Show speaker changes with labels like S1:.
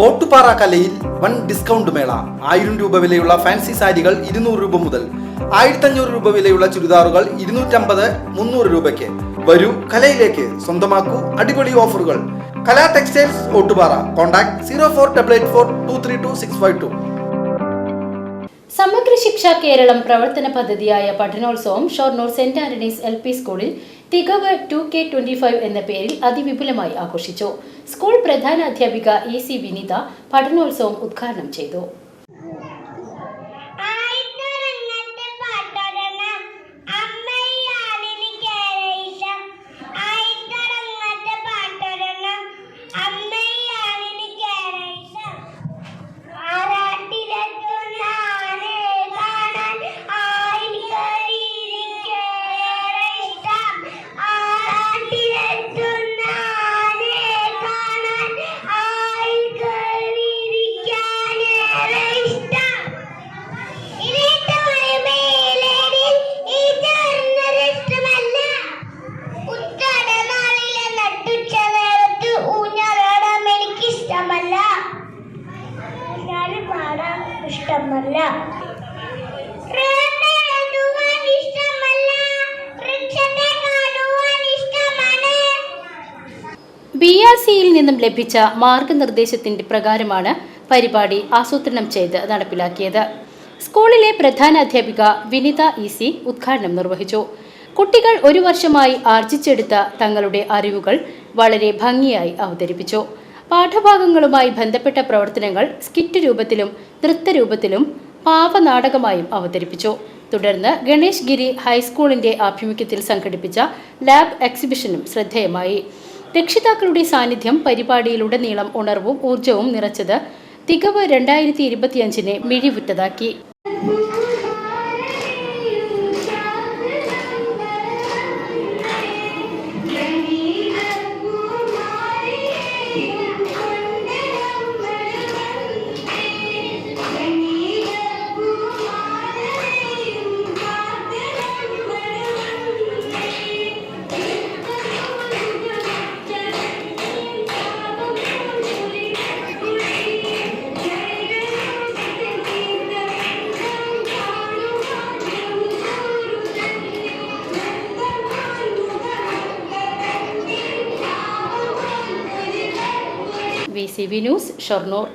S1: ഓട്ടുപാറ കലയിൽ one discount മേള. ആയിരം രൂപ വിലയുള്ള ഫാൻസി സാരികൾ ഇരുന്നൂറ് രൂപ മുതൽ ആയിരത്തഞ്ഞൂറ് രൂപ വിലയുള്ള ചുരിദാറുകൾ ഇരുന്നൂറ്റമ്പത് മുന്നൂറ് രൂപയ്ക്ക്. വരൂ കലയിലേക്ക്. സ്വന്തമാക്കൂ അടിപൊളി ഓഫറുകൾ. Kala textiles Ottupara. Contact zero four double eight four two three two six five two.
S2: Samagra Shiksha Keralam പ്രവർത്തന പദ്ധതിയായ Padanolsavam Shoranur Saint Antony's L P സ്കൂളിൽ Thikavu two K twenty five എന്ന പേരിൽ അതിവിപുലമായി ആഘോഷിച്ചു. സ്കൂൾ പ്രധാന അധ്യാപിക ഇ സി വിനിത പഠനോത്സവം ഉദ്ഘാടനം ചെയ്തു.
S3: ഇഷ്ടമല്ല.
S2: ബി ആർ സിയിൽ നിന്നും ലഭിച്ച മാർഗനിർദ്ദേശത്തിന്റെ പ്രകാരമാണ് പരിപാടി ആസൂത്രണം ചെയ്ത് നടപ്പിലാക്കിയത്. സ്കൂളിലെ പ്രധാന അധ്യാപിക വിനിത ഇ സി ഉദ്ഘാടനം നിർവഹിച്ചു. കുട്ടികൾ ഒരു വർഷമായി ആർജിച്ചെടുത്ത തങ്ങളുടെ അറിവുകൾ വളരെ ഭംഗിയായി അവതരിപ്പിച്ചു. പാഠഭാഗങ്ങളുമായി ബന്ധപ്പെട്ട പ്രവർത്തനങ്ങൾ സ്കിറ്റ് രൂപത്തിലും നൃത്തരൂപത്തിലും പാവനാടകമായും അവതരിപ്പിച്ചു. തുടർന്ന് ഗണേഷ് ഗിരി ഹൈസ്കൂളിന്റെ ആഭിമുഖ്യത്തിൽ സംഘടിപ്പിച്ച ലാബ് എക്സിബിഷനും ശ്രദ്ധേയമായി. രക്ഷിതാക്കളുടെ സാന്നിധ്യം പരിപാടിയിലുടനീളം ഉണർവും ഊർജവും നിറച്ചത് തികവ് രണ്ടായിരത്തി ഇരുപത്തിയഞ്ചിനെ മിഴിവുറ്റതാക്കി. C V news Shoranur